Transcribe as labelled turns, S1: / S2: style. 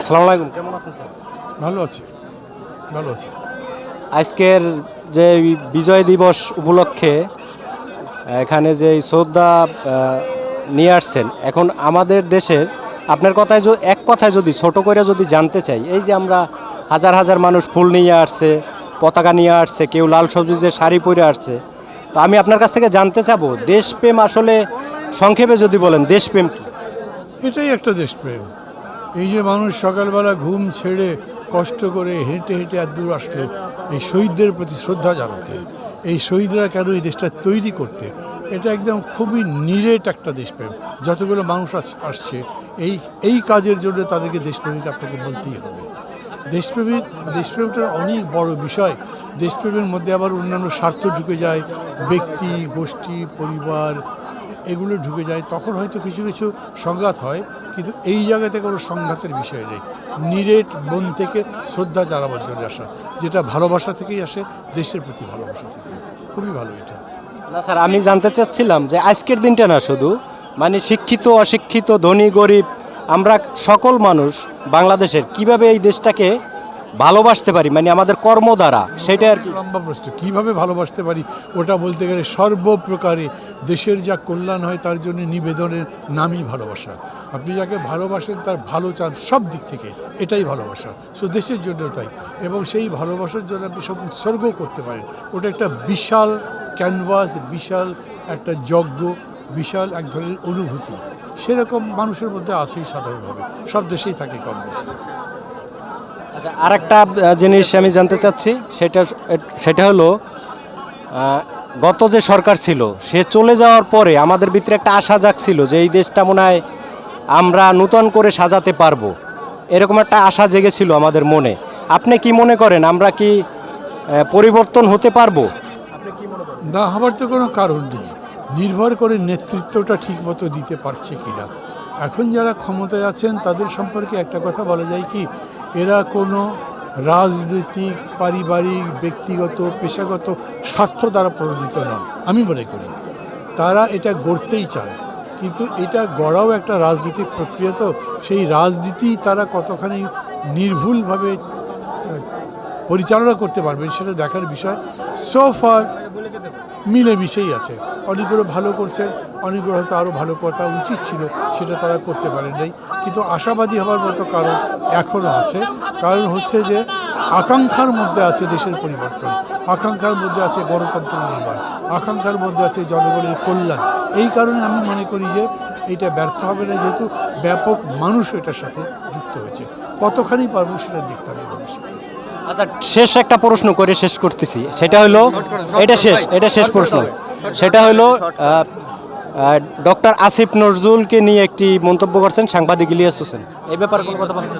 S1: আসসালামু আলাইকুম কেমন আছেন স্যার?
S2: ভালো আছি ভালো আছি।
S1: আজকের যে বিজয় দিবস উপলক্ষে এখানে যে শ্রদ্ধা নিয়ে আসছেন এখন আমাদের দেশের আপনার কথায় য- এক কথায় যদি ছোট করে যদি জানতে চাই এই যে আমরা হাজার হাজার মানুষ ফুল নিয়ে আসছে পতাকা নিয়ে আসছে কেউ লাল সবজির শাড়ি পরে আসছে তো আমি আপনার কাছ থেকে জানতে চাবো দেশপ্রেম আসলে সংক্ষেপে যদি বলেন দেশপ্রেম কি?
S2: এটাই একটা দেশপ্রেম। এই যে মানুষ সকালবেলা ঘুম ছেড়ে কষ্ট করে হেঁটে হেঁটে আর দূর আসলো এই শহীদদের প্রতি শ্রদ্ধা জানাতে, এই শহীদরা কেন এই দেশটা তৈরি করতে, এটা একদম খুবই নিরেট একটা দেশপ্রেম। যতগুলো মানুষ আস- আসছে, এই এই কাজের জন্য তাদেরকে দেশপ্রেমিক আপনাকে বলতেই হবে। দেশপ্রেমিক, দেশপ্রেমটা অনেক বড় বিষয়। দেশপ্রেমের মধ্যে আবার অন্যান্য স্বার্থ ঢুকে যায়, ব্যক্তি, গোষ্ঠী, পরিবার, এগুলো ঢুকে যায়। তখন হয়তো কিছু কিছু সংঘাত হয়। কিন্তু এই জায়গাতে কোনো সংঘাতের বিষয় নেই। নিরেট মন থেকে শ্রদ্ধা জানাবার জন্য আসা, যেটা ভালোবাসা থেকেই আসে, দেশের প্রতি ভালোবাসা থেকে খুবই ভালো এটা।
S1: না স্যার, আমি জানতে চাচ্ছিলাম যে আজকের দিনটা না শুধু মানে শিক্ষিত, অশিক্ষিত, ধনী, গরিব, আমরা সকল মানুষ বাংলাদেশের কীভাবে এই দেশটাকে ভালোবাসতে পারি মানে আমাদের কর্ম দ্বারা সেটা আর কি।
S2: লম্বা প্রশ্ন, কীভাবে ভালোবাসতে পারি? ওটা বলতে গেলে সর্বপ্রকারে দেশের যা কল্যাণ হয়, তার জন্য নিবেদনের নামই ভালোবাসা। আপনি যাকে ভালোবাসেন, তার ভালো চান সব দিক থেকে, এটাই ভালোবাসা। সো দেশের জন্য তাই। এবং সেই ভালোবাসার জন্য আপনি সব উৎসর্গ করতে পারেন। ওটা একটা বিশাল ক্যানভাস, বিশাল একটা যজ্ঞ, বিশাল এক ধরনের অনুভূতি। সেরকম মানুষের মধ্যে আছেই সাধারণভাবে। সব দেশেই থাকে কম
S1: আচ্ছা আর একটা জিনিস আমি জানতে চাচ্ছি, সেটা সেটা হলো গত যে সরকার ছিল, সে চলে যাওয়ার পরে আমাদের ভিতরে একটা আশা জাগছিল যে এই দেশটা মনে হয় আমরা নূতন করে সাজাতে পারব। এরকম একটা আশা জেগেছিল আমাদের মনে। আপনি কি মনে করেন, আমরা কি পরিবর্তন হতে পারব?
S2: না, হবার তো কোনো কারণ নেই। নির্ভর করে নেতৃত্বটা ঠিকমতো দিতে পারছে কিনা। এখন যারা ক্ষমতায় আছেন, তাদের সম্পর্কে একটা কথা বলা যায় কি এরা কোনো রাজনৈতিক, পারিবারিক, ব্যক্তিগত, পেশাগত স্বার্থ দ্বারা প্রণোদিত নন। আমি মনে করি তারা এটা গড়তেই চান। কিন্তু এটা গড়াও একটা রাজনৈতিক প্রক্রিয়া তো। সেই রাজনীতি তারা কতখানি নির্ভুলভাবে পরিচালনা করতে পারবেন সেটা দেখার বিষয়। সো ফার মিলেমিশেই আছে। অনেকগুলো ভালো করছেন, অনেকগুলো হয়তো আরও ভালো করা উচিত ছিল, সেটা তারা করতে পারেন নাই। কিন্তু আশাবাদী হবার মতো কারণ এখনও আছে। কারণ হচ্ছে যে আকাঙ্ক্ষার মধ্যে আছে দেশের পরিবর্তন। আকাঙ্ক্ষার মধ্যে আছে গণতন্ত্র নির্মাণ। আকাঙ্ক্ষার মধ্যে আছে জনগণের কল্যাণ। এই কারণে আমি মনে করি যে এইটা ব্যর্থ হবে না যেহেতু ব্যাপক মানুষ এটার সাথে যুক্ত হয়েছে। কতখানি পারব সেটা দেখতে হবে ভবিষ্যতে।
S1: আচ্ছা শেষ একটা প্রশ্ন করে শেষ করতেছি। সেটা হলো এটা শেষ এটা শেষ প্রশ্ন। সেটা হলো ডক্টর আসিফ নজরুলকে নিয়ে একটি মন্তব্য করছেন সাংবাদিক ইলিয়াস হোসেন। এই ব্যাপারে কোনো কথা বলতে